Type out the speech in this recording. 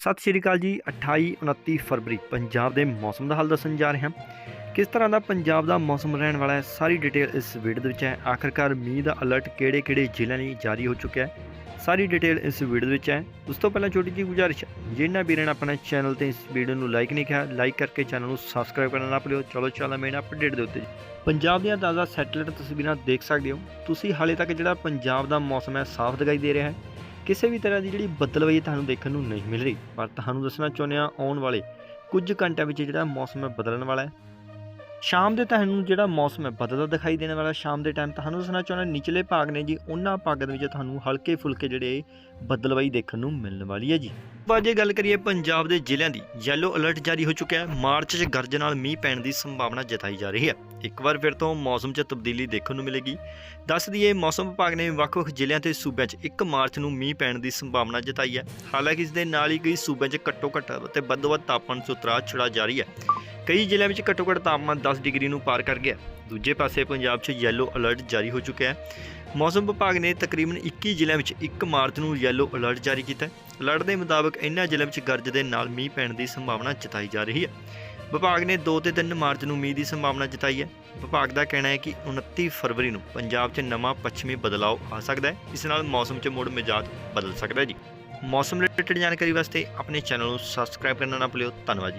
ਸਤਿ ਸ਼੍ਰੀ ਅਕਾਲ ਜੀ 28 29 ਫਰਵਰੀ, ਪੰਜਾਬ ਦੇ ਮੌਸਮ ਦਾ ਹਾਲ ਦੱਸਣ ਜਾ ਰਹੇ ਹਾਂ। ਕਿਸ ਤਰ੍ਹਾਂ ਦਾ ਪੰਜਾਬ ਦਾ ਮੌਸਮ ਰਹਿਣ ਵਾਲਾ ਹੈ, ਸਾਰੀ ਡਿਟੇਲ ਇਸ ਵੀਡੀਓ ਦੇ ਵਿੱਚ ਹੈ। ਆਖਰਕਾਰ ਮੀਂਹ ਦਾ ਅਲਰਟ ਕਿਹੜੇ-ਕਿਹੜੇ ਜ਼ਿਲ੍ਹਿਆਂ ਲਈ ਜਾਰੀ ਹੋ ਚੁੱਕਿਆ ਹੈ, ਸਾਰੀ ਡਿਟੇਲ ਇਸ ਵੀਡੀਓ ਦੇ ਵਿੱਚ ਹੈ। ਉਸ ਤੋਂ ਪਹਿਲਾਂ ਛੋਟੀ ਜਿਹੀ ਗੁਜ਼ਾਰਿਸ਼ ਹੈ ਜਿਨ੍ਹਾਂ ਵੀਰਾਂ ਨੇ ਆਪਣਾ ਚੈਨਲ ਤੇ ਇਸ ਵੀਡੀਓ ਨੂੰ ਲਾਈਕ ਨਹੀਂ ਕੀਤਾ ਲਾਈਕ ਕਰਕੇ ਚੈਨਲ ਨੂੰ ਸਬਸਕ੍ਰਾਈਬ ਕਰਨਾ ਨਾ ਭੁੱਲਿਓ। ਚਲੋ ਚੱਲਦਾ ਮੇਨ ਅਪਡੇਟ ਦੇ ਉੱਤੇ ਪੰਜਾਬ ਦੀਆਂ ਤਾਜ਼ਾ ਸੈਟੇਲਾਈਟ ਤਸਵੀਰਾਂ ਦੇਖ ਸਕਦੇ ਹੋ। ਤੁਸੀਂ ਹਾਲੇ ਤੱਕ ਜਿਹੜਾ ਪੰਜਾਬ ਦਾ ਮੌਸਮ ਹੈ, ਸਾਫ਼ ਦਿਖਾਈ ਦੇ ਰਿਹਾ ਹੈ। ਕਿਸੇ ਵੀ ਤਰ੍ਹਾਂ ਦੀ ਜਿਹੜੀ ਬੱਦਲਵਾਈ ਤੁਹਾਨੂੰ ਦੇਖਣ ਨੂੰ ਨਹੀਂ ਮਿਲ ਰਹੀ। ਪਰ ਤੁਹਾਨੂੰ ਦੱਸਣਾ ਚਾਹੁੰਦੇ ਹਾਂ ਆਉਣ ਵਾਲੇ ਕੁਝ ਘੰਟਿਆਂ ਵਿੱਚ ਜਿਹੜਾ ਮੌਸਮ ਹੈ ਬਦਲਣ ਵਾਲਾ ਹੈ। ਸ਼ਾਮ ਦੇ ਤੁਹਾਨੂੰ ਜਿਹੜਾ ਮੌਸਮ ਹੈ ਬਦਲਦਾ ਦਿਖਾਈ ਦੇਣ ਵਾਲਾ ਸ਼ਾਮ ਦੇ ਟਾਈਮ ਤੁਹਾਨੂੰ ਦੱਸਣਾ ਚਾਹੁੰਦਾ, ਨਿਚਲੇ ਭਾਗ ਨੇ ਜੀ, ਉਹਨਾਂ ਭਾਗਾਂ ਦੇ ਵਿੱਚ ਤੁਹਾਨੂੰ ਹਲਕੇ ਫੁਲਕੇ ਜਿਹੜੇ ਬਦਲਵਾਈ ਦੇਖਣ ਨੂੰ ਮਿਲਣ ਵਾਲੀ ਹੈ ਜੀ। ਪਰ ਜੇ ਗੱਲ ਕਰੀਏ ਪੰਜਾਬ ਦੇ ਜ਼ਿਲ੍ਹਿਆਂ ਦੀ ਯੈਲੋ ਅਲਰਟ ਜਾਰੀ ਹੋ ਚੁੱਕਿਆ ਹੈ। ਮਾਰਚ 'ਚ ਗਰਜ ਨਾਲ ਮੀਂਹ ਪੈਣ ਦੀ ਸੰਭਾਵਨਾ ਜਤਾਈ ਜਾ ਰਹੀ ਹੈ। ਇੱਕ ਵਾਰ ਫਿਰ ਤੋਂ ਮੌਸਮ 'ਚ ਤਬਦੀਲੀ ਦੇਖਣ ਨੂੰ ਮਿਲੇਗੀ। ਦੱਸ ਦਈਏ, ਮੌਸਮ ਵਿਭਾਗ ਨੇ ਵੱਖ-ਵੱਖ ਜ਼ਿਲ੍ਹਿਆਂ ਤੇ ਸੂਬਿਆਂ 'ਚ 1 ਮਾਰਚ ਨੂੰ ਮੀਂਹ ਪੈਣ ਦੀ ਸੰਭਾਵਨਾ ਜਤਾਈ ਹੈ। ਹਾਲਾਂਕਿ ਇਸ ਦੇ ਨਾਲ ਹੀ ਕਈ ਸੂਬਿਆਂ 'ਚ ਘੱਟੋ-ਘੱਟ ਅਤੇ ਵੱਧ-ਵੱਧ ਤਾਪਮਾਨ 'ਚ ਉਤਰਾਅ ਚੜਾ ਜਾਰੀ ਹੈ। ਕਈ ਜ਼ਿਲ੍ਹਿਆਂ ਵਿੱਚ ਘੱਟੋ-ਘੱਟ ਤਾਪਮਾਨ 10 ਡਿਗਰੀ ਨੂੰ ਪਾਰ ਕਰ ਗਿਆ। ਦੂਜੇ ਪਾਸੇ ਪੰਜਾਬ 'ਚ ਯੈਲੋ ਅਲਰਟ ਜਾਰੀ ਹੋ ਚੁੱਕਿਆ ਹੈ। ਮੌਸਮ ਵਿਭਾਗ ਨੇ ਤਕਰੀਬਨ 21 ਜ਼ਿਲ੍ਹਿਆਂ ਵਿੱਚ 1 ਮਾਰਚ ਨੂੰ ਯੈਲੋ ਅਲਰਟ ਜਾਰੀ ਕੀਤਾ ਹੈ। ਅਲਰਟ ਦੇ ਮੁਤਾਬਕ ਇਨ੍ਹਾਂ ਜ਼ਿਲ੍ਹਿਆਂ ਵਿੱਚ ਗਰਜ ਦੇ ਨਾਲ ਮੀਂਹ ਪੈਣ ਦੀ ਸੰਭਾਵਨਾ ਜਤਾਈ ਜਾ ਰਹੀ ਹੈ। ਵਿਭਾਗ ਨੇ 2 ਤੇ 3 ਮਾਰਚ ਨੂੰ ਮੀਂਹ ਦੀ ਸੰਭਾਵਨਾ ਜਤਾਈ ਹੈ। ਵਿਭਾਗ ਦਾ ਕਹਿਣਾ ਹੈ ਕਿ 29 ਫਰਵਰੀ ਨੂੰ ਪੰਜਾਬ 'ਚ ਨਵਾਂ ਪੱਛਮੀ ਬਦਲਾਅ ਆ ਸਕਦਾ ਹੈ। ਇਸ ਨਾਲ ਮੌਸਮ 'ਚ ਮੁੜ ਮਿਜਾਜ ਬਦਲ ਸਕਦਾ ਹੈ ਜੀ। ਮੌਸਮ ਰਿਲੇਟਡ ਜਾਣਕਾਰੀ ਵਾਸਤੇ ਆਪਣੇ ਚੈਨਲ ਨੂੰ ਸਬਸਕ੍ਰਾਈਬ ਕਰਨਾ ਨਾ ਭੁੱਲਿਓ। ਧੰਨਵਾਦ ਜੀ।